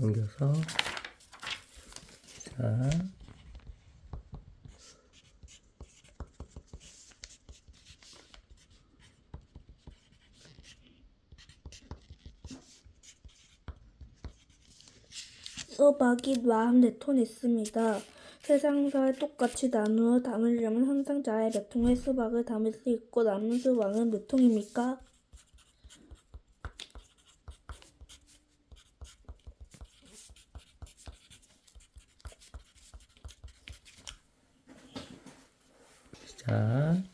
넘겨서 자 수박이 마음 네톤 있습니다. 세상사에 똑같이 나누어 담으려면 한 상자에 몇 통의 수박을 담을 수 있고 남은 수박은 몇 통입니까? 시작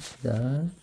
시작